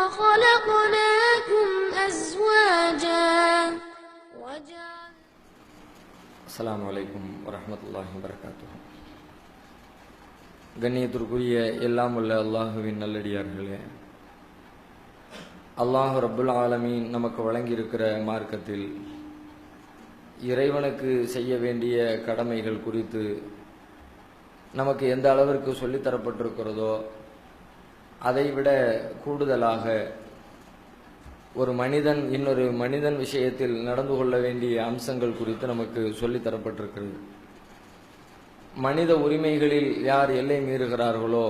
وخلقناكم أزواجا وجعل அஸ்ஸலாமு அலைக்கும் வரஹ்மத்துல்லாஹி வரகாத்துஹு கண்ணியத்திற்குரிய எல்லாம் உள்ள அல்லாஹுவின் நல்லடியார்களே அல்லாஹ் ரப்புல் ஆலமீன் நமக்கு வழங்கியிருக்கிற மார்க்கத்தில் இறைவனுக்கு செய்ய வேண்டிய கடமைகள் குறித்து நமக்கு எந்த அளவிற்கு சொல்லித் தரப்பட்டிருக்கிறதோ அதைவிட கூடுதலாக ஒரு மனிதன் இன்னொரு மனிதன் விஷயத்தில் நடந்து கொள்ள வேண்டிய அம்சங்கள் குறித்து நமக்கு சொல்லித்தரப்பட்டிருக்கிறது மனித உரிமைகளில் யார் எல்லை மீறுகிறார்களோ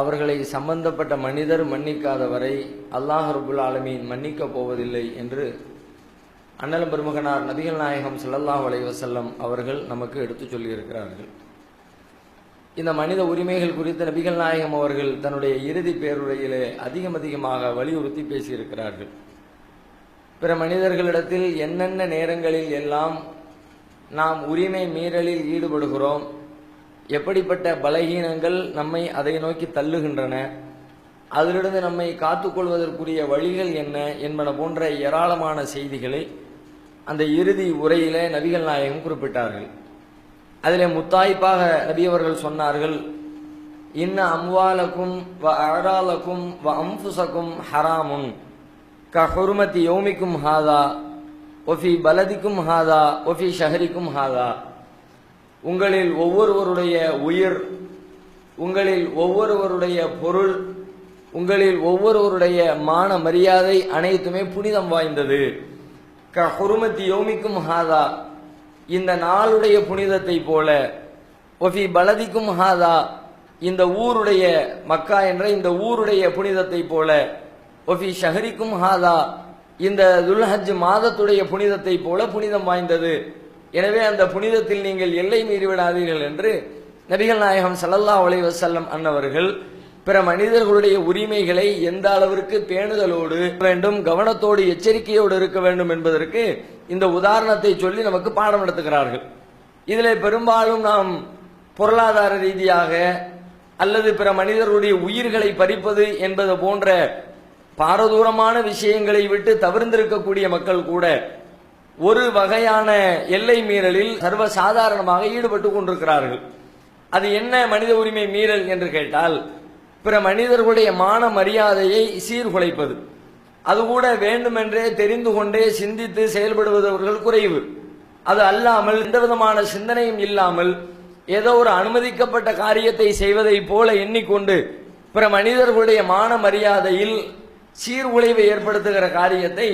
அவர்களை சம்பந்தப்பட்ட மனிதர் மன்னிக்காத வரை அல்லாஹ் ரபுல் ஆலமீன் மன்னிக்கப் போவதில்லை என்று அண்ணலம் பெருமகனார் நபிகள் நாயகம் சல்லல்லாஹ் அலைவசல்லம் அவர்கள் நமக்கு எடுத்துச் சொல்லியிருக்கிறார்கள். இந்த மனித உரிமைகள் குறித்து நபிகள் நாயகம் அவர்கள் தன்னுடைய இறுதி பேருரையிலே அதிகம் அதிகமாக வலியுறுத்தி பேசியிருக்கிறார்கள். பிற மனிதர்களிடத்தில் என்னென்ன நேரங்களில் எல்லாம் நாம் உரிமை மீறலில் ஈடுபடுகிறோம் எப்படிப்பட்ட பலகீனங்கள் நம்மை அதை நோக்கி தள்ளுகின்றன அதிலிருந்து நம்மை காத்துக்கொள்வதற்குரிய வழிகள் என்ன என்பன போன்ற ஏராளமான செய்திகளை அந்த இறுதி உரையிலே நபிகள் நாயகம் குறிப்பிட்டார்கள். அதில் முத்தாய்ப்பாக நபி அவர்கள் சொன்னார்கள் இன்ன அம்வாலக்கும் வ அழாலக்கும் வ அம்புசக்கும் ஹராமுன். க ஹொருமதி யோமிக்கும் ஹாதா ஒஃபி பலதிக்கும் ஹாதா ஒஃபி ஷஹரிக்கும் ஹாதா. உங்களில் ஒவ்வொருவருடைய உயிர் உங்களில் ஒவ்வொருவருடைய பொருள் உங்களில் ஒவ்வொருவருடைய மான மரியாதை அனைத்துமே புனிதம் வாய்ந்தது. க ஹொருமதி யோமிக்கும் ஹாதா இந்த நாளுடைய புனிதத்தை போல ஒஃபி பலதிக்கும் ஹாதா இந்த ஊருடைய மக்கா என்ற இந்த ஊருடைய புனிதத்தை போல ஒஃபி ஷஹரிக்கும் ஹாதா இந்த துல்ஹஜ் மாதத்துடைய புனிதத்தை போல புனிதம் வாய்ந்தது. எனவே அந்த புனிதத்தில் நீங்கள் எல்லை மீறிவிடாதீர்கள் என்று நபிகள் நாயகம் சல்லல்லா அலைஹி வஸல்லம் அன்னவர்கள் பிற மனிதர்களுடைய உரிமைகளை எந்த அளவிற்கு பேணுதலோடு வேண்டும் கவனத்தோடு எச்சரிக்கையோடு இருக்க வேண்டும் என்பதற்கு இந்த உதாரணத்தை சொல்லி நமக்கு பாடம் நடத்துகிறார்கள். இதில் பெரும்பாலும் நாம் பொருளாதார ரீதியாக அல்லது பிற மனிதர்களுடைய உயிர்களை பறிப்பது என்பது போன்ற பாரதூரமான விஷயங்களை விட்டு தவிர்ந்திருக்கக்கூடிய மக்கள் கூட ஒரு வகையான எல்லை மீறலில் சர்வ சாதாரணமாக ஈடுபட்டு கொண்டிருக்கிறார்கள். அது என்ன மனித உரிமை மீறல் என்று கேட்டால் பிற மனிதர்களுடைய மான மரியாதையை சீர்குலைப்பது அது கூட வேண்டுமென்றே தெரிந்து கொண்டே சிந்தித்து செயல்படுவதவர்கள் குறைவு. அது அல்லாமல் எந்த விதமான சிந்தனையும் இல்லாமல் ஏதோ ஒரு அனுமதிக்கப்பட்ட காரியத்தை செய்வதைப் போல எண்ணிக்கொண்டு பிற மனிதர்களுடைய மான மரியாதையில் சீர்குலைவை ஏற்படுத்துகிற காரியத்தை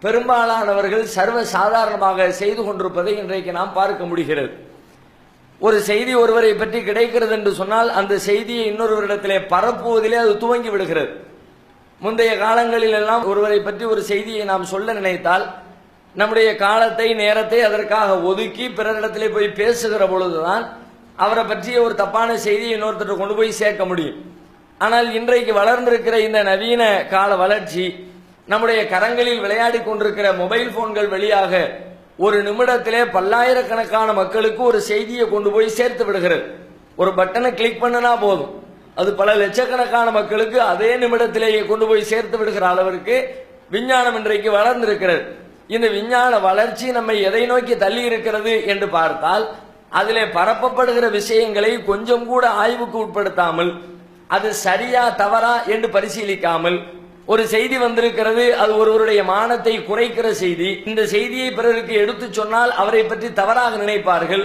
பெரும்பாலானவர்கள் சர்வ சாதாரணமாக செய்து கொண்டிருப்பதை இன்றைக்கு நாம் பார்க்க முடிகிறது. ஒரு செய்தி ஒருவரை பற்றி கிடைக்கிறது என்று சொன்னால் அந்த செய்தியை இன்னொருவரிடத்திலே பரப்புவதிலே அது துவங்கி விடுகிறது. முந்தைய காலங்களில் எல்லாம் ஒருவரை பற்றி ஒரு செய்தியை நாம் சொல்ல நினைத்தால் நம்முடைய காலத்தை நேரத்தை அதற்காக ஒதுக்கி பிறரிடத்திலே போய் பேசுகிற பொழுதுதான் அவரை பற்றிய ஒரு தப்பான செய்தியை இன்னொருத்தர் கொண்டு போய் சேர்க்க முடியும். ஆனால் இன்றைக்கு வளர்ந்திருக்கிற இந்த நவீன கால வளர்ச்சி நம்முடைய கரங்களில் விளையாடி கொண்டிருக்கிற மொபைல் போன்கள் வழியாக ஒரு நிமிடத்திலே பல்லாயிரக்கணக்கான மக்களுக்கு ஒரு செய்தியை கொண்டு போய் சேர்த்து விடுகிறது. ஒரு பட்டனை கிளிக் பண்ணுனா போதும். அது பல லட்சக்கணக்கான மக்களுக்கு அதே நிமிடத்திலேயே கொண்டு போய் சேர்த்து விடுகிற அளவிற்கு விஞ்ஞானம் இன்றைக்கு வளர்ந்திருக்கிறது. இந்த விஞ்ஞான வளர்ச்சி நம்மை எதை நோக்கி தள்ளி இருக்கிறது என்று பார்த்தால் அதிலே பரப்பப்படுகிற விஷயங்களை கொஞ்சம் கூட ஆய்வுக்கு உட்படுத்தாமல் அது சரியா தவறா என்று பரிசீலிக்காமல் ஒரு செய்தி வந்திருக்கிறது அது ஒருவருடைய மானத்தை குறைக்கிற செய்தி. இந்த செய்தியை பிறருக்கு எடுத்து சொன்னால் அவரை பற்றி தவறாக நினைப்பார்கள்.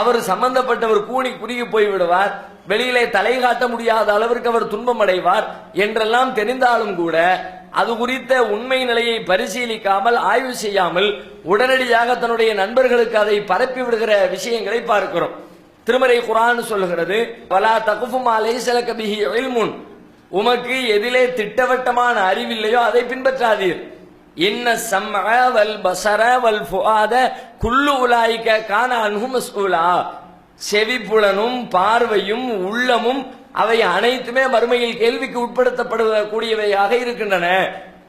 அவர் சம்பந்தப்பட்டவர் கூணி குறுகி போய் விடுவார் வெளியிலே தலை காட்ட முடியாத அளவிற்கு அவர் துன்பம் அடைவார் என்றெல்லாம் தெரிந்தாலும் கூட அது குறித்த உண்மை நிலையை பரிசீலிக்காமல் ஆய்வு செய்யாமல் உடனடியாக தன்னுடைய நண்பர்களுக்கு அதை பரப்பி விடுகிற விஷயங்களை பார்க்கிறோம். திருமறை குரான் சொல்லுகிறது பலா தகுஃபுமா லைசலக பிஹி இல்முன்? உமக்கு எதிலே திட்டவட்டமான அறிவில்லையோ அதை பின்பற்றாதீர். இன்ன சம்ம வல் பசர வல் ஃபுஆத குல்லு உலாய்க்க கான அன்ஹு செவி செவிப்புலனும் பார்வையும் உள்ளமும் அவை அனைத்துமே மறுமையில் கேள்விக்கு உட்படுத்தப்படக்கூடியவையாக இருக்கின்றன.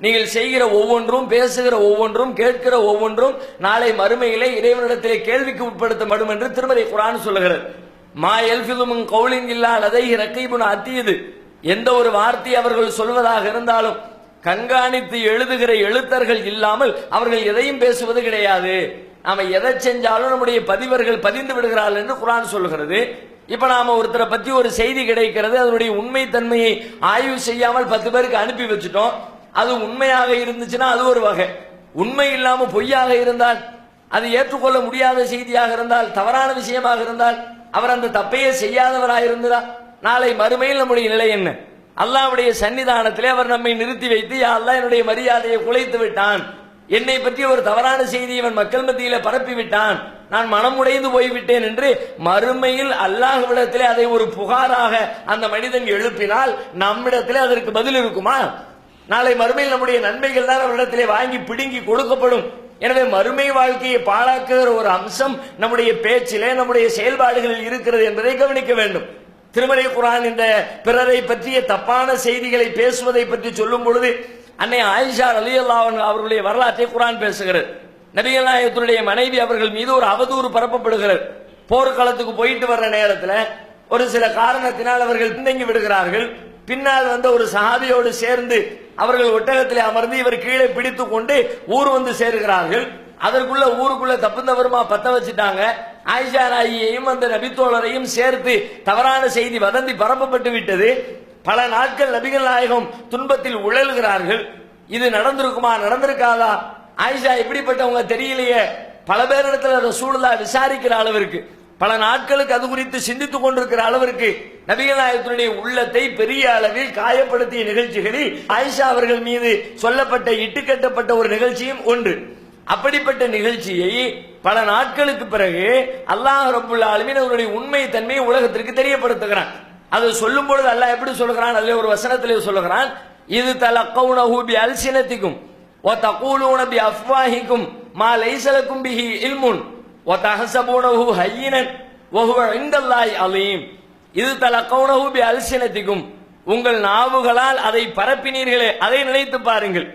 நீங்கள் செய்கிற ஒவ்வொன்றும் பேசுகிற ஒவ்வொன்றும் கேட்கிற ஒவ்வொன்றும் நாளை மறுமையிலே இறைவனிடத்திலே கேள்விக்கு உட்படுத்தப்படும் என்று திருமறை குரான் சொல்லுகிறது. மா எல்பிதுமும் கவுலின் இல்லாததை அதை ரக்கைபுன் அத்தியது எந்த ஒரு வார்த்தை அவர்கள் சொல்வதாக இருந்தாலும் கண்காணித்து எழுதுகிற எழுத்தர்கள் இல்லாமல் அவர்கள் எதையும் பேசுவது கிடையாது. நாம எதை செஞ்சாலும் நம்முடைய பதிவர்கள் பதிந்து விடுகிறார்கள் என்று குரான் சொல்கிறது. இப்ப நாம ஒருத்தரை பத்தி ஒரு செய்தி கிடைக்கிறது அதனுடைய உண்மை தன்மையை ஆய்வு செய்யாமல் பத்து பேருக்கு அனுப்பி வச்சுட்டோம். அது உண்மையாக இருந்துச்சுன்னா அது ஒரு வகை. உண்மை இல்லாம பொய்யாக இருந்தால் அது ஏற்றுக்கொள்ள முடியாத செய்தியாக இருந்தால் தவறான விஷயமாக இருந்தால் அவர் அந்த தப்பையே செய்யாதவராக இருந்தா நாளை மறுமையில் நம்முடைய நிலை என்ன? அல்லாவுடைய சன்னிதானத்திலே அவர் நம்மை நிறுத்தி வைத்து அல்லாஹ் என்னுடைய மரியாதையை குலைத்து விட்டான். என்னை பற்றி ஒரு தவறான செய்தி இவன் மக்கள் மத்தியில பரப்பி விட்டான் நான் மனம் உடைந்து போய்விட்டேன் என்று மறுமையில் அல்லாஹ்விடத்திலே அதை ஒரு புகாராக அந்த மனிதன் எழுப்பினால் நம்மிடத்திலே அதற்கு பதில் இருக்குமா? நாளை மறுமையில் நம்முடைய நன்மைகள் தான் அவரிடத்திலே வாங்கி பிடுங்கி கொடுக்கப்படும். எனவே மறுமை வாழ்க்கையை பாழாக்குகிற ஒரு அம்சம் நம்முடைய பேச்சிலே நம்முடைய செயல்பாடுகளில் இருக்கிறது என்பதை கவனிக்க வேண்டும். திருமலை குரான் இந்த பிறரை பற்றிய தப்பான செய்திகளை பேசுவதை பற்றி சொல்லும் பொழுது அன்னை ஆயிஷா அலி அவர்களுடைய வரலாற்றை குரான் பேசுகிறது. நபிகள் நாயகத்தினுடைய மனைவி அவர்கள் மீது ஒரு அவதூறு பரப்பப்படுகிறது. போர்க்களத்துக்கு போயிட்டு வர்ற நேரத்தில் ஒரு சில காரணத்தினால் அவர்கள் பின்தங்கி விடுகிறார்கள். பின்னால் வந்த ஒரு சஹாபியோடு சேர்ந்து அவர்கள் ஒட்டகத்தில் அமர்ந்து இவர் கீழே பிடித்து கொண்டு ஊர் வந்து சேருகிறார்கள். அதற்குள்ள ஊருக்குள்ள தப்புந்தவருமா பத்த வச்சுட்டாங்க. ஆயிஷா ராயையும் அந்த நபித்தோழரையும் சேர்த்து தவறான செய்தி வதந்தி பரப்பப்பட்டு விட்டது. பல நாட்கள் நபிகள் நாயகம் துன்பத்தில் உழல்கிறார்கள். இது நடந்திருக்குமா நடந்திருக்காதா? ஆயிஷா எப்படிப்பட்டவங்க தெரியலையே. பல பேரிடத்துல ரசூலுல்லா விசாரிக்கிற அளவிற்கு பல நாட்களுக்கு அது குறித்து சிந்தித்துக் கொண்டிருக்கிற அளவிற்கு நபிகநாயகத்தினுடைய உள்ளத்தை பெரிய அளவில் காயப்படுத்திய நிகழ்ச்சிகளில் ஆயிஷா அவர்கள் மீது சொல்லப்பட்ட இட்டுக்கட்டப்பட்ட ஒரு நிகழ்ச்சியும் ஒன்று. அப்படிப்பட்ட நிகழ்ச்சியை பல நாட்களுக்கு பிறகு அல்லாஹ் ரபுல் ஆலமீன் அவருடைய உண்மை தன்மையை உலகத்திற்கு தெரியப்படுத்துகிறான். அதை சொல்லும் பொழுது அல்லாஹ் எப்படி சொல்லுகிறான் அதுல ஒரு வசனத்திலே சொல்லுகிறான் இது தலக்கவுனஹு பி அல்சினத்திக்கும் ஓ தகூலூன பி அஃப்வாஹிக்கும் மா லைசலக்கும் பிஹி இல்முன் ஓ தஹசபூனஹு ஹையினன் ஒஹுவ இந்தல்லாய் அலீம். இது தலக்கவுனஹு பி அல்சினத்திக்கும் உங்கள் நாவுகளால் அதை பரப்பினீர்களே அதை நினைத்து பாருங்கள்.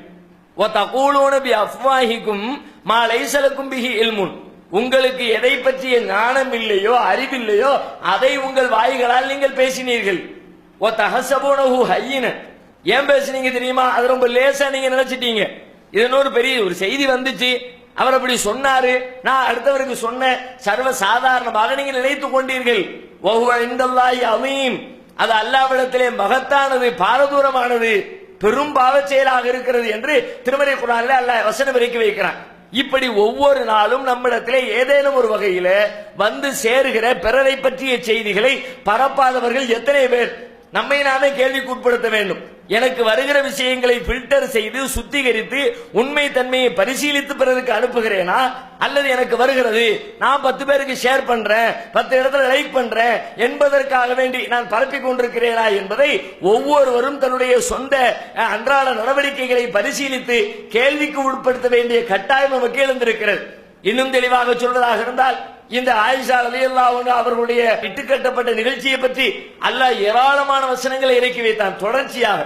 அஃப்வாஹிக்கும் மா லைசலுக்கும் பிஹி இல்முன் உங்களுக்கு எதை பற்றிய ஞானம் இல்லையோ அறிவில்லையோ அதை உங்கள் வாய்களால் நீங்கள் பேசினீர்கள். ஓ தகசபோனஹு ஹையின ஏன் பேசுனீங்க தெரியுமா? அது ரொம்ப லேசா நீங்க நினைச்சிட்டீங்க. இதனோட ஒரு பெரிய ஒரு செய்தி வந்துச்சு. அவர் அப்படி சொன்னாரு. நான் அடுத்தவருக்கு சொன்ன சர்வ சாதாரணமாக நீங்க நினைத்துக் கொண்டீர்கள். ஓஹுவ இந்தல்லாய் அவீம் அது அல்லாவிடத்திலே மகத்தானது பாரதூரமானது. பெரும் பாவ செயலாக இருக்கிறது என்று திருமறை குரான்ல அல்லாஹ் வசனம் இறக்கி வைக்கிறான். இப்படி ஒவ்வொரு நாளும் நம்மிடத்திலே ஏதேனும் ஒரு வகையில வந்து சேருகிற பிறரை பற்றிய செய்திகளை பரப்பாதவர்கள் எத்தனை பேர்? நம்மை நாமே கேள்விக்கு உட்படுத்த வேண்டும். எனக்கு வருகிற விஷயங்களை பில்டர் செய்து சுத்திகரித்து உண்மை தன்மையை பரிசீலித்து பிறருக்கு அனுப்புகிறேனா? அல்லது எனக்கு வருகிறது நான் பத்து பேருக்கு ஷேர் பண்றேன் பத்து இடத்துல லைக் பண்றேன் என்பதற்காக வேண்டி நான் பரப்பிக் கொண்டிருக்கிறேனா என்பதை ஒவ்வொருவரும் தன்னுடைய சொந்த அன்றாட நடவடிக்கைகளை பரிசீலித்து கேள்விக்கு உட்படுத்த வேண்டிய கட்டாயம் நமக்கு எழுந்திருக்கிறது. இன்னும் தெளிவாக சொல்வதாக இருந்தால் இந்த ஆயிஷா அலி அன்ஹா அவர்களுடைய இட்டுக்கட்டப்பட்ட நிகழ்ச்சியை பற்றி அல்லாஹ் ஏராளமான வசனங்களை இறக்கி வைத்தான். தொடர்ச்சியாக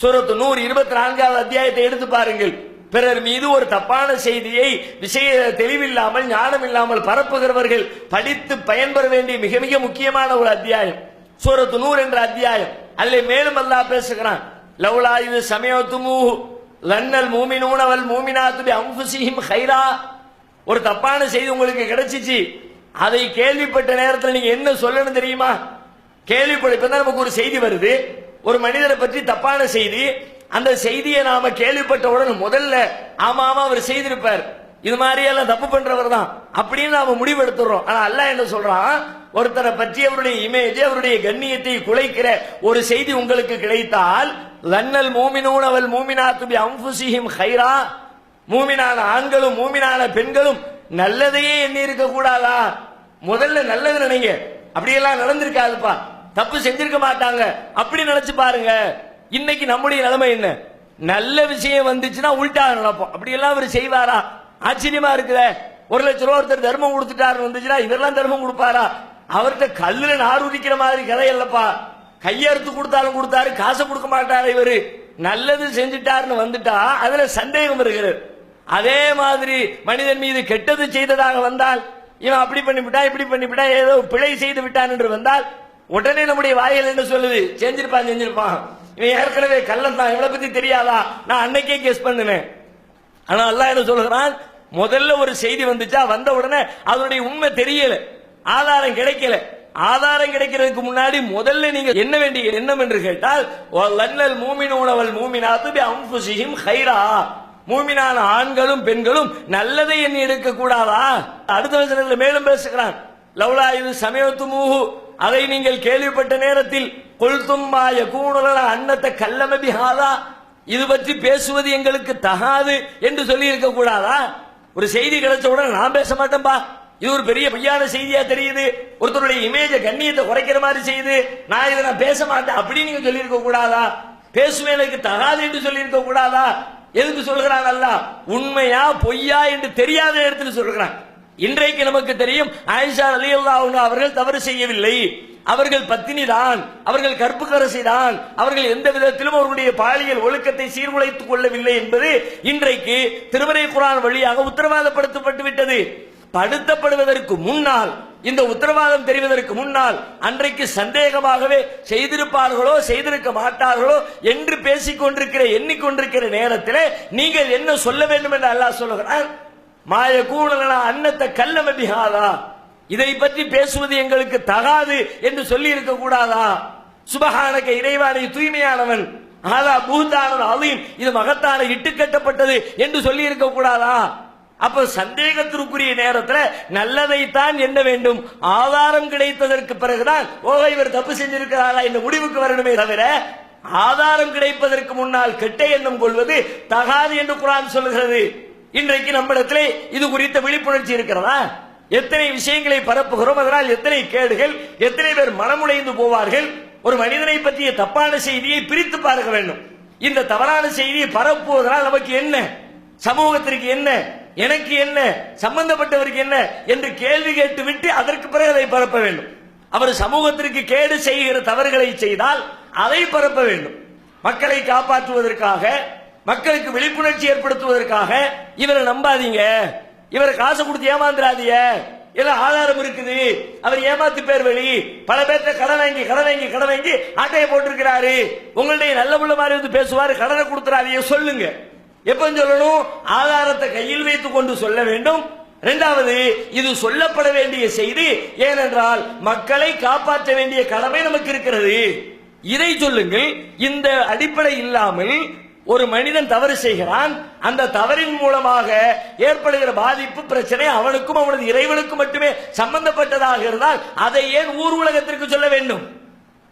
சூரத்து நூறு இருபத்தி நான்காவது அத்தியாயத்தை எடுத்து பாருங்கள். பிறர் மீது ஒரு தப்பான செய்தியை விஷய தெளிவில்லாமல் ஞானம் இல்லாமல் பரப்புகிறவர்கள் படித்து பயன்பெற வேண்டிய மிக மிக முக்கியமான ஒரு அத்தியாயம். சூரத்து நூறு என்ற அத்தியாயம். அதில் மேலும் அல்லாஹ் பேசுகிறான். லவ்லா இது சமயத்துமூ லன்னல் மூமினூனவல் மூமினாத்து அம்புசிஹிம் ஹைரா ஒரு தப்பான செய்தி உங்களுக்கு கிடைச்சிச்சு. அதை கேள்விப்பட்ட நேரத்தில் நீங்க என்ன சொல்லணும் தெரியுமா? கேள்விப்பட இப்ப நமக்கு ஒரு செய்தி வருது. ஒரு மனிதரை பற்றி தப்பான செய்தி. அந்த செய்தியை நாம கேள்விப்பட்ட உடனே முதல்ல ஆமா ஆமா அவர் செய்திருப்பார். இது மாதிரி எல்லாம் தப்பு பண்றவர் தான். அப்படின்னு நாம முடிவெடுத்துறோம். ஆனா அல்ல என்ன சொல்றான்? ஒருத்தரை பற்றி அவருடைய இமேஜ் அவருடைய கண்ணியத்தை குலைக்கிற ஒரு செய்தி உங்களுக்கு கிடைத்தால் லன்னல் மூமினூன் அவள் மூமினா பி அம்புசிஹிம் ஹைரா மூமினான ஆண்களும் மூமினான பெண்களும் நல்லதையே எண்ணி இருக்க கூடாதா? முதல்ல நல்லது நினைங்க. அப்படியெல்லாம் நடந்திருக்காதுப்பா. தப்பு செஞ்சிருக்க மாட்டாங்க. அப்படி நினைச்சு பாருங்க. இன்னைக்கு நம்முடைய நிலைமை என்ன? நல்ல விஷயம் வந்துச்சுன்னா உள்டா நடப்போம் அப்படியெல்லாம் அவர் செய்வாரா? ஆச்சரியமா இருக்குதே. ஒரு லட்ச ரூபா ஒருத்தர் தர்மம் கொடுத்துட்டாரு வந்துச்சுன்னா இவரெல்லாம் தர்மம் கொடுப்பாரா? அவர்கிட்ட கல்லுல நார் உதிக்கிற மாதிரி கதை இல்லப்பா. கையெழுத்து கொடுத்தாலும் கொடுத்தாரு காசை கொடுக்க மாட்டாரு இவரு. நல்லது செஞ்சுட்டாருன்னு வந்துட்டா அதுல சந்தேகம் இருக்கிறது அதே மாதிரி மனிதன் மீது கெட்டது செய்ததாக வந்தால் இவன் அப்படி பண்ணிவிட்டா இப்படி பண்ணிவிட்டா ஏதோ பிழை செய்து விட்டான் என்று வந்தால் உடனே நம்முடைய வாயில் என்ன சொல்லுது? செஞ்சிருப்பான் செஞ்சிருப்பான். இவன் ஏற்கனவே கள்ளன் தான் இவளை பத்தி தெரியாதா? நான் அன்னைக்கே கெஸ் பண்ணினேன். ஆனா அல்லாஹ் என்ன சொல்கிறான் முதல்ல ஒரு செய்தி வந்துச்சா? வந்த உடனே அதனுடைய உண்மை தெரியல. ஆதாரம் கிடைக்கல. ஆதாரம் கிடைக்கிறதுக்கு முன்னாடி முதல்ல நீங்க என்ன வேண்டிய எண்ணம் என்று கேட்டால் லன்னல் மூமின் உணவல் மூமின் பி அம்புசிஹிம் ஹைரா மூமினான ஆண்களும் பெண்களும் நல்லதை எண்ணி எடுக்க கூடாதா அடுத்த வசனத்தில் மேலும் பேசுகிறான். லவ்லா இது சமயத்து மூஹு அதை நீங்கள் கேள்விப்பட்ட நேரத்தில் கொல்தும்மா கூணல அன்னத்தை கல்லமபிஹாதா இது பற்றி பேசுவது எங்களுக்கு தகாது என்று சொல்லி இருக்க கூடாதா? ஒரு செய்தி கிடைச்ச உடனே நான் பேச மாட்டேன்பா. இது ஒரு பெரிய பொய்யான செய்தியா தெரியுது. ஒருத்தருடைய இமேஜ கண்ணியத்தை குறைக்கிற மாதிரி செய்யுது. நான் இதை நான் பேச மாட்டேன் அப்படின்னு நீங்க சொல்லியிருக்க கூடாதா? பேசுவேன் எனக்கு தகாது என்று சொல்லியிருக்க கூடாதா? எதுக்கு சொல்கிறான் அல்ல? உண்மையா பொய்யா என்று தெரியாத இடத்துல சொல்கிறான். இன்றைக்கு நமக்கு தெரியும் ஆயிஷா அலி அவர்கள் தவறு செய்யவில்லை. அவர்கள் பத்தினி தான் அவர்கள் கற்புக்கரசி தான் அவர்கள் எந்த விதத்திலும் அவர்களுடைய பாலியல் ஒழுக்கத்தை சீர்குலைத்துக் கொள்ளவில்லை என்பது இன்றைக்கு திருமறை குரான் வழியாக உத்தரவாதப்படுத்தப்பட்டு விட்டது படுத்தப்படுவதற்கு முன்னால் இந்த உத்தரவாதம் தெரிவதற்கு முன்னால் அன்றைக்கு சந்தேகமாகவே செய்திருப்பார்களோ செய்திருக்க மாட்டார்களோ என்று பேசிக்கொண்டிருக்கிற எண்ணிக்கொண்டிருக்கிற நேரத்தில் நீங்கள் என்ன சொல்ல வேண்டும் என்று அல்லாஹ் சொல்லுகிறார் மாய கூணலனா அன்னத்தை கல்லம பிகாதா இதை பற்றி பேசுவது எங்களுக்கு தகாது என்று சொல்லி இருக்க கூடாதா? சுபகானக இறைவானை தூய்மையானவன் ஆதா பூத்தானவன் அலீம் இது மகத்தான இட்டு கட்டப்பட்டது என்று சொல்லி இருக்க கூடாதா? அப்ப சந்தேகத்திற்குரிய நேரத்தில் நல்லதைத்தான் என்ன வேண்டும். ஆதாரம் கிடைத்ததற்கு பிறகுதான் ஓ இவர் தப்பு செஞ்சிருக்கிறாரா என்ற முடிவுக்கு வரணுமே தவிர ஆதாரம் கிடைப்பதற்கு முன்னால் கெட்ட எண்ணம் கொள்வது தகாது என்று குரான் சொல்லுகிறது இன்றைக்கு நம்மிடத்தில் இது குறித்த விழிப்புணர்ச்சி இருக்கிறதா? எத்தனை விஷயங்களை பரப்புகிறோம் அதனால் எத்தனை கேடுகள் எத்தனை பேர் மனமுடைந்து போவார்கள்? ஒரு மனிதனை பற்றிய தப்பான செய்தியை பிரித்து பார்க்க வேண்டும். இந்த தவறான செய்தியை பரப்புவதனால் நமக்கு என்ன? சமூகத்திற்கு என்ன? எனக்கு என்ன? சம்பந்தப்பட்டவருக்கு என்ன? என்று கேள்வி கேட்டு விட்டு அதற்கு பிறகு அதை பரப்ப வேண்டும். அவர் சமூகத்திற்கு கேடு செய்கிற தவறுகளை செய்தால் அதை பரப்ப வேண்டும். மக்களை காப்பாற்றுவதற்காக மக்களுக்கு விழிப்புணர்ச்சி ஏற்படுத்துவதற்காக இவரை நம்பாதீங்க. இவரை காசு கொடுத்து ஏமாந்துடாதீங்க எல்லாம் ஆதாரம் இருக்குது. அவர் ஏமாத்து பேர் வழி. பல பேர்த்த கடன் வாங்கி கடன் வாங்கி கடன் வாங்கி ஆட்டையை போட்டிருக்கிறாரு. உங்களுடைய நல்ல உள்ள மாதிரி வந்து பேசுவாரு கடனை கொடுத்துறாதீங்க. சொல்லுங்க. எப்ப சொல்லணும்? ஆதாரத்தை கையில் வைத்துக் கொண்டு சொல்ல வேண்டும். இரண்டாவது இது சொல்லப்பட வேண்டிய செய்தி. ஏனென்றால் மக்களை காப்பாற்ற வேண்டிய கடமை நமக்கு இருக்கிறது. இதை சொல்லுங்கள் இந்த அடிப்படை இல்லாமல் ஒரு மனிதன் தவறு செய்கிறான். அந்த தவறின் மூலமாக ஏற்படுகிற பாதிப்பு பிரச்சனை அவனுக்கும் அவனது இறைவனுக்கும் மட்டுமே சம்பந்தப்பட்டதாக இருந்தால் அதை ஏன் ஊர் உலகத்திற்கு சொல்ல வேண்டும்?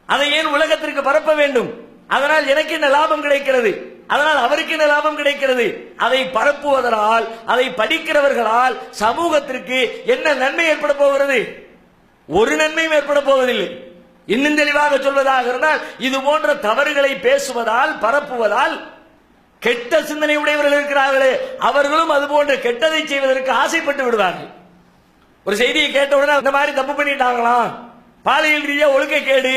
அதை ஏன் உலகத்திற்கு பரப்ப வேண்டும்? அதனால் எனக்கு என்ன லாபம் கிடைக்கிறது? அதனால் அவருக்கு என்ன லாபம் கிடைக்கிறது? அதை பரப்புவதனால் அதை படிக்கிறவர்களால் சமூகத்திற்கு என்ன நன்மை ஏற்பட போகிறது? ஒரு நன்மையும் ஏற்பட போவதில்லை. இன்னும் தெளிவாக சொல்வதாக இருந்தால் இது போன்ற தவறுகளை பேசுவதால் பரப்புவதால் கெட்ட சிந்தனை உடையவர்கள் இருக்கிறார்களே அவர்களும் அது போன்ற கெட்டதை செய்வதற்கு ஆசைப்பட்டு விடுவார்கள். ஒரு செய்தியை கேட்டவுடனே அந்த மாதிரி தப்பு பண்ணிட்டாங்களாம் பாலியல் ரீதியா ஒழுக்க கேடு.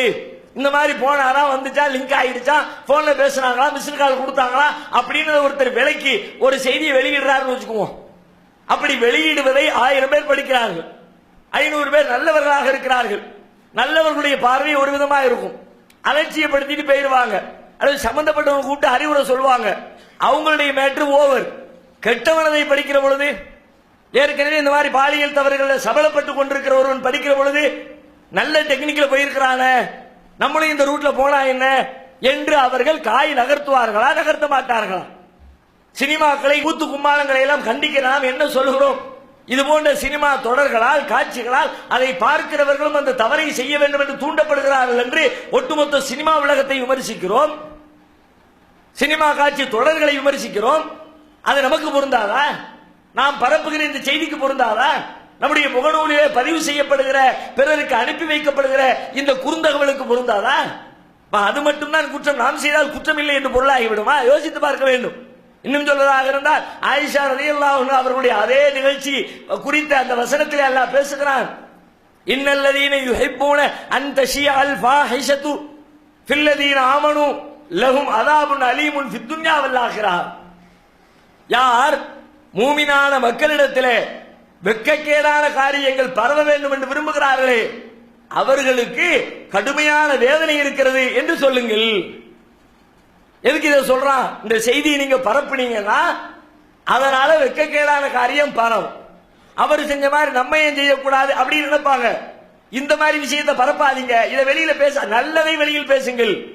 இந்த மாதிரி போனாரா வந்துச்சா லிங்க் ஆயிடுச்சா போன்ல பேசுனாங்களா மிஸ்டு கால் கொடுத்தாங்களா அப்படின்னு ஒருத்தர் விலைக்கு ஒரு செய்தியை வெளியிடுறாருன்னு வச்சுக்குவோம். அப்படி வெளியிடுவதை ஆயிரம் பேர் படிக்கிறார்கள். ஐநூறு பேர் நல்லவர்களாக இருக்கிறார்கள். நல்லவர்களுடைய பார்வை ஒரு விதமா இருக்கும். அலட்சியப்படுத்திட்டு போயிடுவாங்க. அல்லது சம்பந்தப்பட்டவங்க கூப்பிட்டு அறிவுரை சொல்லுவாங்க. அவங்களுடைய மேட்ரு ஓவர் கெட்டவனதை படிக்கிற பொழுது ஏற்கனவே இந்த மாதிரி பாலியல் தவறுகளில் சபலப்பட்டு கொண்டிருக்கிற ஒருவன் படிக்கிற பொழுது நல்ல டெக்னிக்கில் போயிருக்கிறான. நம்மளும் இந்த ரூட்ல போனா என்ன? என்று அவர்கள் காய் நகர்த்துவார்களா? நகர்த்த மாட்டார்களா? சினிமாக்களை கூத்து கும்மாளங்களை எல்லாம் கண்டிக்க நாம் என்ன சொல்கிறோம் இது போன்ற சினிமா தொடர்களால் காட்சிகளால் அதை பார்க்கிறவர்களும் அந்த தவறை செய்ய வேண்டும் என்று தூண்டப்படுகிறார்கள் என்று ஒட்டுமொத்த சினிமா உலகத்தை விமர்சிக்கிறோம். சினிமா காட்சி தொடர்களை விமர்சிக்கிறோம். அது நமக்கு பொருந்தாதா? நாம் பரப்புகிற இந்த செய்திக்கு பொருந்தாதா? நம்முடைய முகநூலிலே பதிவு செய்யப்படுகிற பிறருக்கு அனுப்பி வைக்கப்படுகிற இந்த குறுந்தகவலுக்கு பொருந்தாதா? அது மட்டும்தான் குற்றம். நாம் செய்தால் குற்றம் இல்லை என்று பொருளாகிவிடுமா? யோசித்து பார்க்க வேண்டும். இன்னும் சொல்வதாக இருந்தால் ஆயிஷா ரலியல்லா அவர்களுடைய அதே நிகழ்ச்சி குறித்த அந்த வசனத்தில் எல்லாம் பேசுகிறான். இன்னல்லதீன யுஹிப்பூன அந்த ஷியா அல் ஃபாஹிஷத்து ஃபில்லதீன ஆமனு லஹும் அதாபுன் அலீமுன் ஃபித்துன்யா வல்லாகிறார் யார்? மூமினான மக்களிடத்திலே வெக்கக்கேடான காரியங்கள் பரவ வேண்டும் என்று விரும்புகிறார்களே அவர்களுக்கு கடுமையான வேதனை இருக்கிறது என்று சொல்லுங்கள். எதுக்கு இதை சொல்றான்? இந்த செய்தியை நீங்க பரப்புனீங்கன்னா அதனால வெக்கக்கேடான காரியம் பரவும். அவர் செஞ்ச மாதிரி நம்ம ஏன் செய்யக்கூடாது அப்படின்னு நினைப்பாங்க. இந்த மாதிரி விஷயத்தை பரப்பாதீங்க. இதை வெளியில பேச நல்லதை வெளியில் பேசுங்கள்.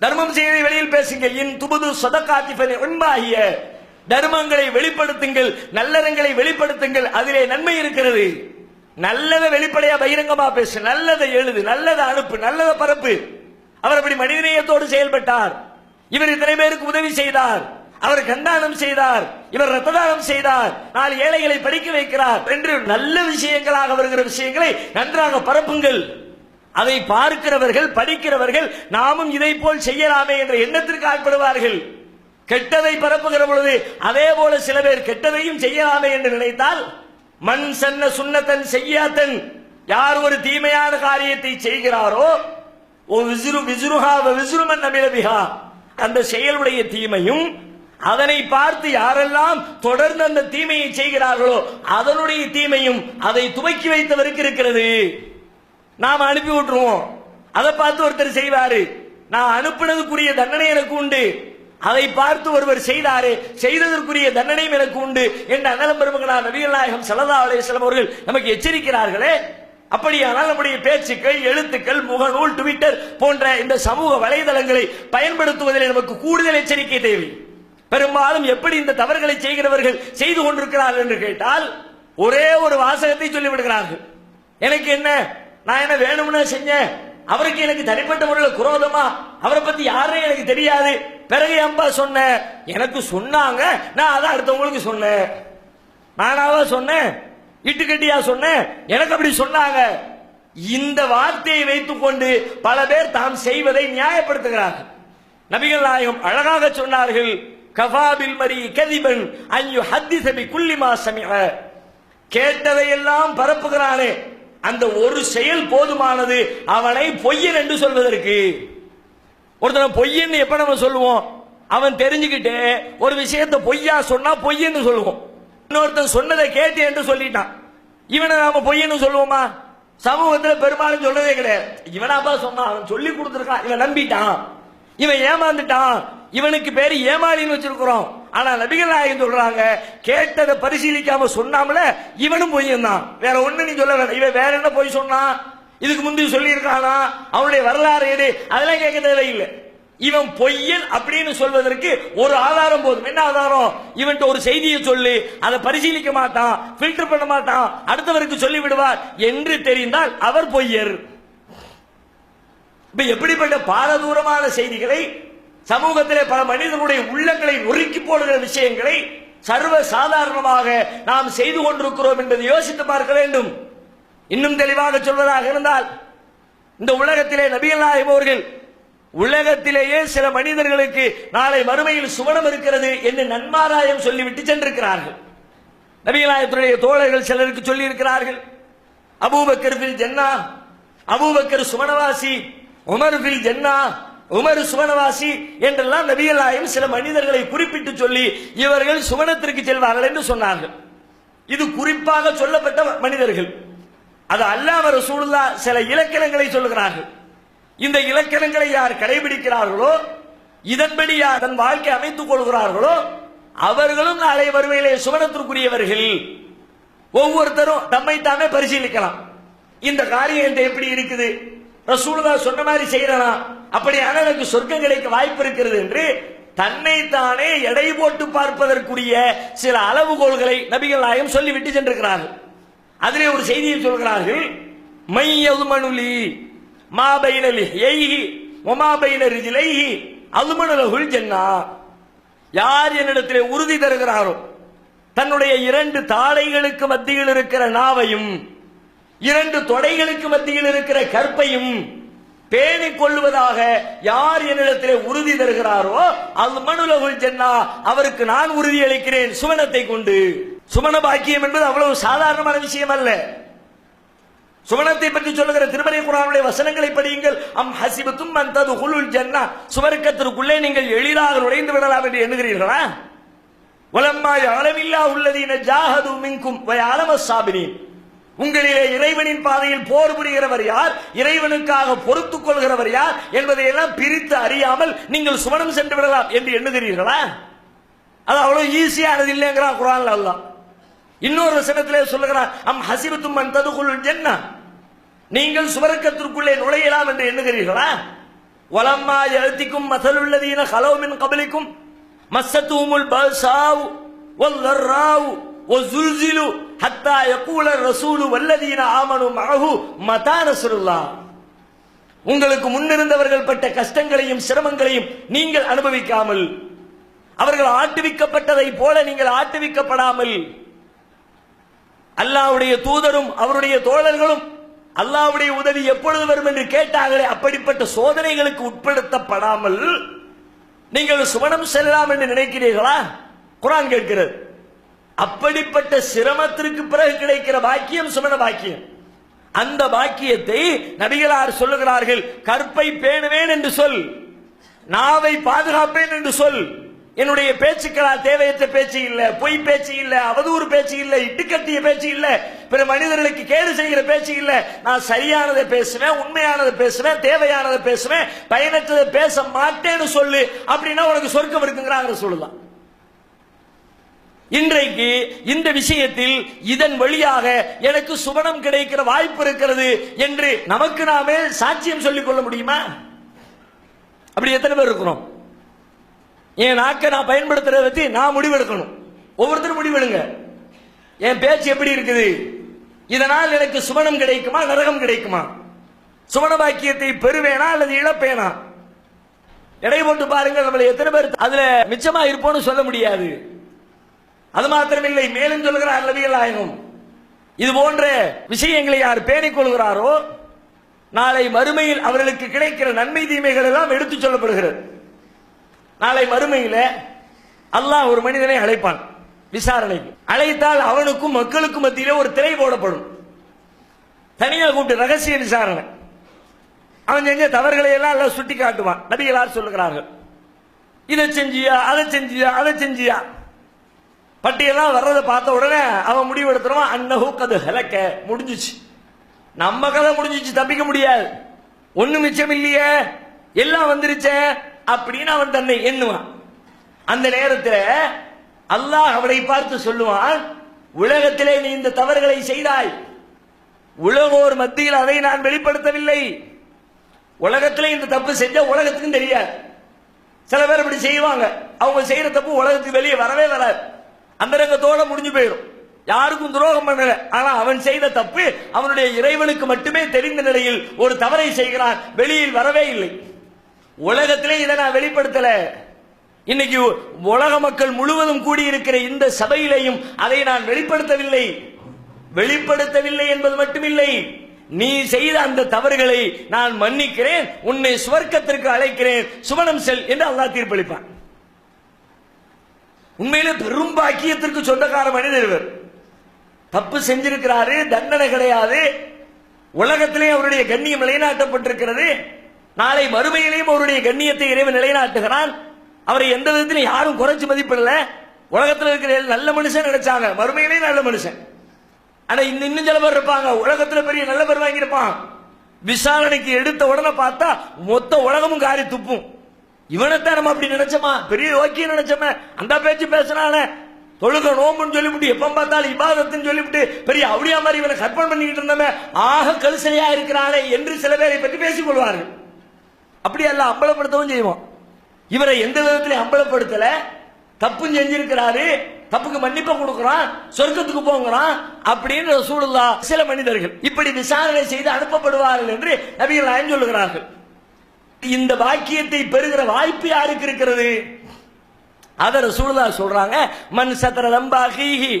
தர்மம் செய்வதை வெளியில் பேசுங்கள். இன் துபது சொதக்காத்தி உண்பாகிய தர்மங்களை வெளிப்படுத்துங்கள் நல்லறங்களை வெளிப்படுத்துங்கள் அதிலே நன்மை இருக்கிறது. நல்லதை வெளிப்படையா பகிரங்கமா பேசு நல்லதை எழுது நல்லதை அனுப்பு நல்லதை பரப்பு. அவர் அப்படி மனிதநேயத்தோடு செயல்பட்டார். இவர் இத்தனை பேருக்கு உதவி செய்தார். அவர் கண்டானம் செய்தார். இவர் ரத்த தானம் செய்தார். நாலு ஏழைகளை படிக்க வைக்கிறார். என்று நல்ல விஷயங்களாக வருகிற விஷயங்களை நன்றாக பரப்புங்கள். அதை பார்க்கிறவர்கள் படிக்கிறவர்கள் நாமும் இதை போல் செய்யலாமே என்ற எண்ணத்திற்கு ஆட்படுவார்கள். கெட்டதை பரப்புகிற பொழுது அதே போல சில பேர் கெட்டதையும் செய்யலாமே என்று நினைத்தால் மண் சன்ன சுண்ணத்தன் செய்யாத்தன் யார் ஒரு தீமையான காரியத்தை செய்கிறாரோ ஓ விசுரு விசுருஹா விசுருமன் நமிலபிஹா அந்த செயலுடைய தீமையும் அதனை பார்த்து யாரெல்லாம் தொடர்ந்து அந்த தீமையை செய்கிறார்களோ அதனுடைய தீமையும் அதை துவக்கி வைத்தவருக்கு இருக்கிறது. நாம் அனுப்பி விட்டுருவோம். அதை பார்த்து ஒருத்தர் செய்வாரு நான் அனுப்பினதுக்குரிய தண்டனை எனக்கு உண்டு அதை பார்த்து ஒருவர் செய்தாரு செய்ததற்குரிய தண்டனையும் எனக்கு உண்டு என்று அண்ணலம் பெருமகனா நபிகள் நாயகம் சல்லா அலையம் அவர்கள் நமக்கு எச்சரிக்கிறார்களே. அப்படியானால் நம்முடைய பேச்சுக்கள் எழுத்துக்கள் முகநூல் ட்விட்டர் போன்ற இந்த சமூக வலைதளங்களை பயன்படுத்துவதில் நமக்கு கூடுதல் எச்சரிக்கை தேவை. பெரும்பாலும் எப்படி இந்த தவறுகளை செய்கிறவர்கள் செய்து கொண்டிருக்கிறார்கள் என்று கேட்டால் ஒரே ஒரு வாசகத்தை சொல்லிவிடுகிறார்கள். எனக்கு என்ன? நான் என்ன வேணும்னு செஞ்சேன்? அவருக்கு எனக்கு தனிப்பட்ட முறையில் குரோதமா? அவரை பத்தி யாரும் எனக்கு தெரியாது. பிறகு அம்பா சொன்ன எனக்கு சொன்னாங்க. நான் அதான் அடுத்தவங்களுக்கு சொன்னேன். நானாவா சொன்னேன்? இட்டுக்கட்டியா சொன்னேன்? எனக்கு அப்படி சொன்னாங்க. இந்த வார்த்தையை வைத்துக் கொண்டு பல பேர் தாம் செய்வதை நியாயப்படுத்துகிறார்கள். நபிகள் நாயகம் அழகாக சொன்னார்கள் கஃபாபில் மரி கதிபன் அஞ்சு ஹத்தி சபி குல்லிமா சமிக கேட்டதையெல்லாம் பரப்புகிறானே. அந்த ஒரு செயல் போதுமானது அவனை பொய்யன் என்று சொல்வதற்கு. ஒருத்தனை பொய்யன்னு எப்ப நம்ம சொல்லுவோம்? அவன் தெரிஞ்சுக்கிட்டு ஒரு விஷயத்தை பொய்யா சொன்னா பொய்யன்னு சொல்லுவோம். இன்னொருத்தன் சொன்னதை கேட்டு என்று சொல்லிட்டான். இவனை நாம பொய்யன்னு சொல்லுவோமா? சமூகத்துல பெரும்பாலும் சொல்றதே கிடையாது. இவனாப்பா சொன்னான் அவன் சொல்லி கொடுத்துருக்கான் இவன் நம்பிட்டான். இவன் ஏமாந்துட்டான். இவனுக்கு பேரு ஏமாளின்னு வச்சிருக்கிறோம். ஆனா நபிகள் நாயகம் சொல்றாங்க? கேட்டதை பரிசீலிக்காம சொன்னாமல இவனும் பொய்யன் தான் வேற ஒண்ணு நீ சொல்ல வேணாம். இவன் வேற என்ன பொய் சொன்னான் இதுக்கு முந்தி சொல்லியிருக்கானா? அவனுடைய வரலாறு எடு அதெல்லாம் கேட்க தேவையில்லை. இவன் பொய்யன் அப்படின்னு சொல்வதற்கு ஒரு ஆதாரம் போதும். என்ன ஆதாரம்? இவன்ட்ட ஒரு செய்தியை சொல்லி. அதை பரிசீலிக்க மாட்டான். ஃபில்டர் பண்ண மாட்டான். அடுத்தவருக்கு சொல்லி விடுவார் என்று தெரிந்தால் அவர் பொய்யர். இப்ப எப்படிப்பட்ட பாரதூரமான செய்திகளை சமூகத்திலே பல மனிதர்களுடைய உள்ளங்களை நொறுக்கி போடுகிற விஷயங்களை சர்வ சாதாரணமாக நாம் செய்து கொண்டிருக்கிறோம் என்பதை யோசித்து பார்க்க வேண்டும். இன்னும் தெளிவாக சொல்வதாக இருந்தால் இந்த உலகத்திலே நபிகள் நாயகம் அவர்கள் உலகத்திலேயே சில மனிதர்களுக்கு நாளை மறுமையில் சுவனம் இருக்கிறது என்று நன்மாராயம் சொல்லிவிட்டு சென்றிருக்கிறார்கள். நபிகளாயத்துடைய தோழர்கள் சிலருக்கு சொல்லி இருக்கிறார்கள் அபூபக்கர் பில் ஜன்னா அபூபக்கர் சுவனவாசி உமர் பில் ஜன்னா உமர் சுவனவாசி என்றெல்லாம் நபிகள் சில மனிதர்களை குறிப்பிட்டு சொல்லி இவர்கள் சுவனத்திற்கு செல்வார்கள் என்று சொன்னார்கள். இது குறிப்பாக சொல்லப்பட்ட மனிதர்கள். அது அல்லாம ரசூலுல்லா சில இலக்கணங்களை சொல்லுகிறார்கள். இந்த இலக்கணங்களை யார் கடைபிடிக்கிறார்களோ இதன்படி யார் தன் வாழ்க்கை அமைத்துக் கொள்கிறார்களோ அவர்களும் நாளை வருவையிலே சுவனத்திற்குரியவர்கள் ஒவ்வொருத்தரும் தம்மை தாமே பரிசீலிக்கலாம். இந்த காரியம் எப்படி இருக்குது? ரசூலுல்லா சொன்ன மாதிரி செய்யறனா? அப்படியான எனக்கு சொர்க்கம் கிடைக்க வாய்ப்பு இருக்கிறது என்று தன்னைத்தானே எடை போட்டு பார்ப்பதற்குரிய சில அளவுகோல்களை நபிகள் நாயகம் சொல்லிவிட்டு சென்றிருக்கிறார்கள். அதிலே ஒரு செய்தியை சொல்கிறார்கள். மையதுமனுலி மாபைனலி எய்கி ஒமாபைன ரிஜிலைஹி அதுமனுலகுல் ஜன்னா. யார் என்னிடத்திலே உறுதி தருகிறாரோ தன்னுடைய இரண்டு தாடைகளுக்கு மத்தியில் இருக்கிற நாவையும் இரண்டு தொடைகளுக்கு மத்தியில் இருக்கிற கற்பையும் பேணிக் கொள்வதாக யார் என்னிடத்திலே உறுதி தருகிறாரோ அது மனுலகுல் ஜென்னா அவருக்கு நான் உறுதி அளிக்கிறேன் சுமணத்தை கொண்டு. சுமண பாக்கியம் என்பது அவ்வளவு சாதாரணமான விஷயம் அல்ல. சுமணத்தை பற்றி சொல்லுகிற திருமலை குரானுடைய வசனங்களை படியுங்கள். அம் ஹசிபத்தும் அந்தது ஹுலுல் ஜன்னா சுவர்க்கத்திற்குள்ளே நீங்கள் எளிதாக நுழைந்து விடலாம் என்று எண்ணுகிறீர்களா? உலம்மாய் அளவில்லா உள்ளதீன ஜாஹது மின்கும் வயாலம சாபினீன் உங்களிலே இறைவனின் பாதையில் போர் புரிகிறவர் யார்? இறைவனுக்காக பொறுத்துக் கொள்கிறவர் யார்? என்பதை எல்லாம் பிரித்து அறியாமல் நீங்கள் சுவனம் சென்று விடலாம் என்று எண்ணுகிறீர்களா? அது அவ்வளவு ஈஸியானது இல்லைங்கிறான் குரான் அல்லாஹ். இன்னொரு வசனத்திலே சொல்லுகிறார் அம் ஹசிபத்தும் மன் ததுகுள் என்ன நீங்கள் சுவர்க்கத்திற்குள்ளே நுழையலாம் என்று எண்ணுகிறீர்களா? வலம்மா எழுத்திக்கும் மசலுள்ளதீன ஹலோமின் கபலிக்கும் மஸ்ஸத்துமுல் பசாவ் வல்லர்ராவ் வஸுல்சிலு ஹத்தா யகூல ரசூலு வல்லதீன ஆமனு மஅஹு மதா நஸ்ருல்லாஹ் உங்களுக்கு முன்னிருந்தவர்கள் பட்ட கஷ்டங்களையும் சிரமங்களையும் நீங்கள் அனுபவிக்காமல் அவர்கள் ஆட்டுவிக்கப்பட்டதை போல நீங்கள் ஆட்டுவிக்கப்படாமல் அல்லாவுடைய தூதரும் அவருடைய தோழர்களும் அல்லாவுடைய உதவி எப்பொழுது வரும் என்று கேட்டார்களே அப்படிப்பட்ட சோதனைகளுக்கு உட்படுத்தப்படாமல் நீங்கள் சுவனம் செல்லலாம் என்று நினைக்கிறீர்களா? குரான் கேட்கிறது. அப்படிப்பட்ட சிரமத்திற்கு பிறகு கிடைக்கிற பாக்கியம் சுமண பாக்கியம். அந்த பாக்கியத்தை நபிகளார் சொல்லுகிறார்கள் கற்பை பேணுவேன் என்று சொல். நாவை பாதுகாப்பேன் என்று சொல். என்னுடைய பேச்சுக்களா தேவையற்ற பேச்சு இல்ல பொய் பேச்சு இல்ல அவதூறு பேச்சு இல்ல இட்டுக்கட்டிய பேச்சு இல்ல பிற மனிதர்களுக்கு கேடு செய்கிற பேச்சு இல்ல. நான் சரியானதை பேசுவேன் உண்மையானதை பேசுவேன் தேவையானதை பேசுவேன் பயனற்றதை பேச மாட்டேன்னு சொல்லு. அப்படின்னா உனக்கு சொர்க்கம் இருக்குங்கிறாங்க சொல்லலாம் இன்றைக்கு இந்த விஷயத்தில் இதன் வழியாக எனக்கு சுவனம் கிடைக்கிற வாய்ப்பு இருக்கிறது என்று நமக்கு நாமே சாட்சியம் சொல்லிக் கொள்ள முடியுமா? அப்படி எத்தனை பேர் இருக்கிறோம்? என் நாக்கை நான் பயன்படுத்துறத பத்தி நான் முடிவெடுக்கணும். ஒவ்வொருத்தரும் முடிவெடுங்க. என் பேச்சு எப்படி இருக்குது? இதனால் எனக்கு சுவனம் கிடைக்குமா? நரகம் கிடைக்குமா? சுவன பாக்கியத்தை பெறுவேனா அல்லது இழப்பேனா? எடை போட்டு பாருங்க நம்மள எத்தனை பேர் அதுல மிச்சமா இருப்போம்னு சொல்ல முடியாது. அது மாத்திரமில்லை மேலும் சொல்கிறார் நபிகள் நாயகம். இது போன்ற விஷயங்களை யார் பேணிக் கொள்கிறாரோ நாளை மறுமையில் அவர்களுக்கு கிடைக்கிற நன்மை தீமைகள் எல்லாம் எடுத்துச் சொல்லப்படுகிறது. நாளை மறுமையில அல்லாஹ் ஒரு மனிதனை அழைப்பான் விசாரணைக்கு. அழைத்தால் அவனுக்கும் மக்களுக்கும் மத்தியிலே ஒரு திரை போடப்படும். தனியாக கூப்பிட்டு ரகசிய விசாரணை. அவன் செஞ்ச தவறுகளை எல்லாம் எல்லாம் சுட்டி காட்டுவான் நபிகளார் சொல்லுகிறார்கள்? இதை செஞ்சியா அதை செஞ்சியா அதை செஞ்சியா? பட்டியெல்லாம் வர்றதை பார்த்த உடனே அவன் முடிவு எடுத்துருவான் அன்னஹு கது ஹலக்க. முடிஞ்சுச்சு. நம்ம கதை முடிஞ்சிச்சு தப்பிக்க முடியாது. ஒண்ணு மிச்சம் இல்லையே. எல்லாம் வந்துருச்சே அப்படின்னு அவன் தன்னை எண்ணுவான். அந்த நேரத்தில் அல்லாஹ் அவனை பார்த்து சொல்லுவான் உலகத்திலே நீ இந்த தவறுகளை செய்தாய். உலகோர் மத்தியில் அதை நான் வெளிப்படுத்தவில்லை. உலகத்திலே இந்த தப்பு செஞ்ச உலகத்துக்கும் தெரியாது. சில பேர் இப்படி செய்வாங்க. அவங்க செய்யற தப்பு உலகத்துக்கு வெளியே வரவே வராது. அந்தரங்கத்தோட முடிஞ்சு போயிடும் யாருக்கும் துரோகம் பண்ணல. ஆனா அவன் செய்த தப்பு அவனுடைய இறைவனுக்கு மட்டுமே தெரிந்த நிலையில் ஒரு தவறை செய்கிறான். வெளியில் வரவே இல்லை. உலகத்திலே இதை நான் வெளிப்படுத்தல. இன்னைக்கு உலக மக்கள் முழுவதும் கூடியிருக்கிற இந்த சபையிலையும் அதை நான் வெளிப்படுத்தவில்லை. வெளிப்படுத்தவில்லை என்பது மட்டுமில்லை. நீ செய்த அந்த தவறுகளை நான் மன்னிக்கிறேன். உன்னை சுவர்க்கத்திற்கு அழைக்கிறேன். சுவனம் செல் என்று அல்லாஹ் தீர்ப்பளிப்பான். உண்மையிலே பெரும் பாக்கியத்திற்கு சொந்தக்கார மனிதர் இவர். தப்பு செஞ்சிருக்கிறாரு தண்டனை கிடையாது. உலகத்திலே அவருடைய கண்ணியம் நிலைநாட்டப்பட்டிருக்கிறது. நாளை மறுமையிலேயும் அவருடைய கண்ணியத்தை இறைவன் நிலைநாட்டுகிறான். அவரை எந்த விதத்திலும் யாரும் குறைச்சி மதிப்பிடல. உலகத்தில் இருக்கிற நல்ல மனுஷன் நினைச்சாங்க. மறுமையிலே நல்ல மனுஷன். ஆனா இந்த இன்னும் சில பேர் இருப்பாங்க. உலகத்துல பெரிய நல்ல பேர் வாங்கியிருப்பான். விசாரணைக்கு எடுத்த உடனே பார்த்தா மொத்த உலகமும் காரி துப்பும். இவனைத்தான் நம்ம அப்படி நினைச்சோமா? பெரிய ஓகே நினைச்சோமே? அந்த பேச்சு பேசினானே. தொழுக நோம்புன்னு சொல்லிவிட்டு எப்ப பார்த்தாலும் இபாதத்துன்னு சொல்லிவிட்டு பெரிய அவளியா மாதிரி இவனை கற்பனை பண்ணிக்கிட்டு இருந்தோமே. ஆக கலுசலையா இருக்கிறானே என்று சில பேரை பற்றி பேசிக் கொள்வார்கள். அப்படி எல்லாம் அம்பலப்படுத்தவும் செய்வோம். இவரை எந்த விதத்திலையும் அம்பலப்படுத்தல. தப்பு செஞ்சிருக்கிறாரு. தப்புக்கு மன்னிப்பு கொடுக்குறான். சொர்க்கத்துக்கு போங்கிறான். அப்படின்னு ரசூலுல்லா சில மனிதர்கள் இப்படி விசாரணை செய்து அனுப்பப்படுவார்கள் என்று நபிகள் நாயகம் சொல்லுகிறார்கள். இந்த பாக்கியத்தை பெறுகிற வாய்ப்பு யாருக்கு இருக்கிறது? அதர் சூழலா சொல்றாங்க மன் சத்திர தம்பாஹிஹி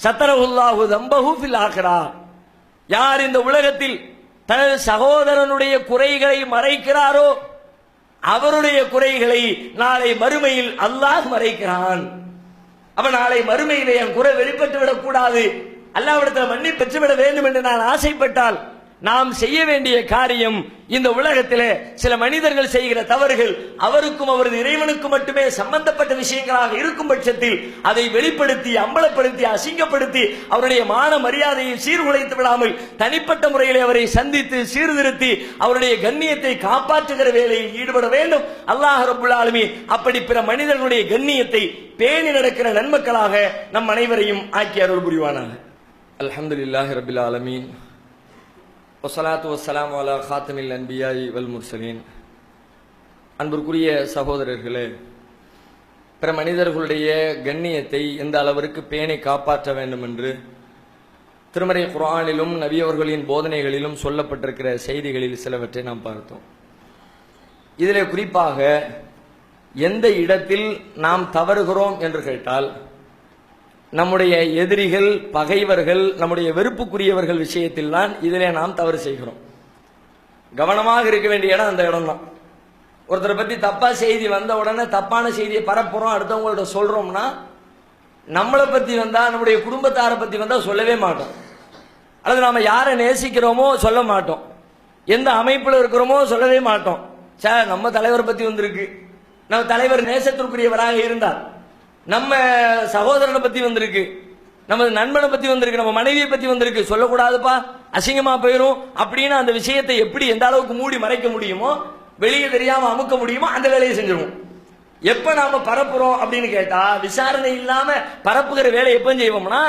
சத்தரஹுல்லாஹு தம்பஹு ஃபில் யார் இந்த உலகத்தில் தனது சகோதரனுடைய குறைகளை மறைக்கிறாரோ அவருடைய குறைகளை நாளை மறுமையில் அல்லாஹ் மறைக்கிறான். அப்ப நாளை மறுமையில் என் குறை வெளிப்பட்டு விடக்கூடாது அல்லாவிடத்தில் மன்னி பெற்றுவிட வேண்டும் என்று நான் ஆசைப்பட்டால் நாம் செய்ய வேண்டிய காரியம் இந்த உலகத்திலே சில மனிதர்கள் செய்கிற தவறுகள் அவருக்கும் அவரது இறைவனுக்கும் மட்டுமே சம்பந்தப்பட்ட விஷயங்களாக இருக்கும் பட்சத்தில் அதை வெளிப்படுத்தி அம்பலப்படுத்தி அசிங்கப்படுத்தி அவருடைய மான மரியாதையை சீர்குலைத்து விடாமல் தனிப்பட்ட முறையில் அவரை சந்தித்து சீர்திருத்தி அவருடைய கண்ணியத்தை காப்பாற்றுகிற வேலையில் ஈடுபட வேண்டும். அல்லாஹ் ரபுல்லாலுமே அப்படி பிற மனிதர்களுடைய கண்ணியத்தை பேணி நடக்கிற நன்மக்களாக நம் அனைவரையும் ஆக்கி அருள் புரிவானாக. அல்ஹம்துலில்லாஹி ரபில் ஆலமீன். வசலாத்து வசலாம் அலா ஹாத்தமில் அன்பியாய் வல் முர்சலீன். அன்பிற்குரிய சகோதரர்களே பிற மனிதர்களுடைய கண்ணியத்தை எந்த அளவிற்கு பேணி காப்பாற்ற வேண்டும் என்று திருமறை குர்ஆனிலும் நவியவர்களின் போதனைகளிலும் சொல்லப்பட்டிருக்கிற செய்திகளில் சிலவற்றை நாம் பார்த்தோம். இதிலே குறிப்பாக எந்த இடத்தில் நாம் தவறுகிறோம் என்று கேட்டால் நம்முடைய எதிரிகள் பகைவர்கள் நம்முடைய வெறுப்புக்குரியவர்கள் விஷயத்தில் தான் இதிலே நாம் தவறு செய்கிறோம். கவனமாக இருக்க வேண்டிய இடம் அந்த இடம் தான் ஒருத்தரை பத்தி தப்பா செய்தி வந்த உடனே தப்பான செய்தியை பரப்புறோம் அடுத்தவங்கள்ட்ட சொல்றோம்னா நம்மளை பத்தி வந்தா நம்முடைய குடும்பத்தாரை பத்தி வந்தா சொல்லவே மாட்டோம். அல்லது நாம யாரை நேசிக்கிறோமோ சொல்ல மாட்டோம். எந்த அமைப்புல இருக்கிறோமோ சொல்லவே மாட்டோம். சார் நம்ம தலைவரை பத்தி வந்திருக்கு. நம்ம தலைவர் நேசத்திற்குரியவராக இருந்தார். நம்ம சகோதரனை பத்தி வந்திருக்கு. நமது நண்பனை பத்தி வந்திருக்கு. நம்ம மனைவியை பத்தி வந்திருக்கு. சொல்லக்கூடாதுப்பா. அசிங்கமா போயிடும் அப்படின்னு அந்த விஷயத்தை எப்படி எந்த அளவுக்கு மூடி மறைக்க முடியுமோ வெளியே தெரியாம அமுக்க முடியுமோ அந்த வேலையை செஞ்சிருவோம். எப்ப நாம பரப்புறோம் அப்படின்னு கேட்டா விசாரணை இல்லாம பரப்புகிற வேலை எப்ப செய்வோம்னா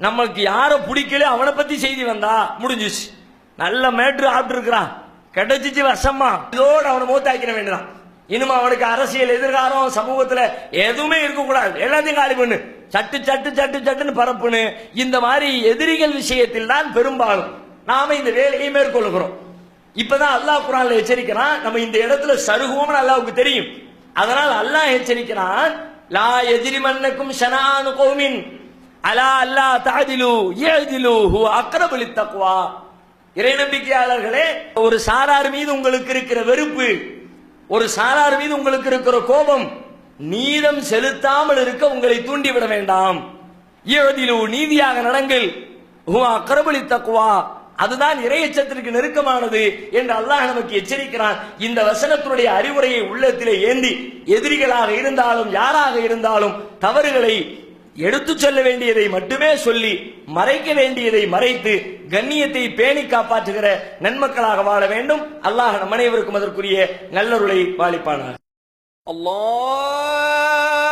நம்மளுக்கு யார பிடிக்கல அவனை பத்தி செய்தி வந்தா முடிஞ்சிச்சு. நல்ல மேட்ரு ஆப்டு இருக்கிறான் கிடைச்சிச்சு வசமா இதோடு அவனை மூத்தாக்கிட வேண்டியதான் இனிமே அவனுக்கு அரசியல் எதிர்காலம் சமூகத்துல எதுவுமே இருக்கக்கூடாது. எல்லாத்தையும் காலி பண்ணு. சட்டு சட்டு சட்டு சட்டுன்னு பரப்புன்னு. இந்த மாதிரி எதிரிகள் விஷயத்தில் தான் பெரும்பாலும் நாம இந்த வேலையை மேற்கொள்கிறோம். இப்பதான் அல்லாஹ் குரான்ல எச்சரிக்கிறான் நம்ம இந்த இடத்துல சருகுவோம்னு அல்லாவுக்கு தெரியும். அதனால் அல்லாஹ் எச்சரிக்கிறான் லா எதிரிமன்னக்கும் ஷனானு கோமின். அலா அல்லா தாதிலு ஏதிலு ஹு அக்ரபலி தக்குவா இறை நம்பிக்கையாளர்களே ஒரு சாரார் மீது உங்களுக்கு இருக்கிற வெறுப்பு ஒரு சாரார் மீது உங்களுக்கு இருக்கிற கோபம் நீதம் செலுத்தாமல் இருக்க உங்களை தூண்டிவிட வேண்டாம். ஏதிலு நீதியாக நடங்கள். ஹு கரபலி தக்குவா. அதுதான் இறையச்சத்திற்கு நெருக்கமானது என்று அல்லாஹ் நமக்கு எச்சரிக்கிறான். இந்த வசனத்தினுடைய அறிவுரையை உள்ளத்திலே ஏந்தி எதிரிகளாக இருந்தாலும் யாராக இருந்தாலும் தவறுகளை எடுத்து சொல்ல வேண்டியதை மட்டுமே சொல்லி மறைக்க வேண்டியதை மறைத்து கண்ணியத்தை பேணி காப்பாற்றுகிற நன்மக்களாக வாழ வேண்டும். அல்லாஹ் நம் அனைவருக்கும் அதற்குரிய நல்லருளை வாழிப்பானார் அல்லாஹ்!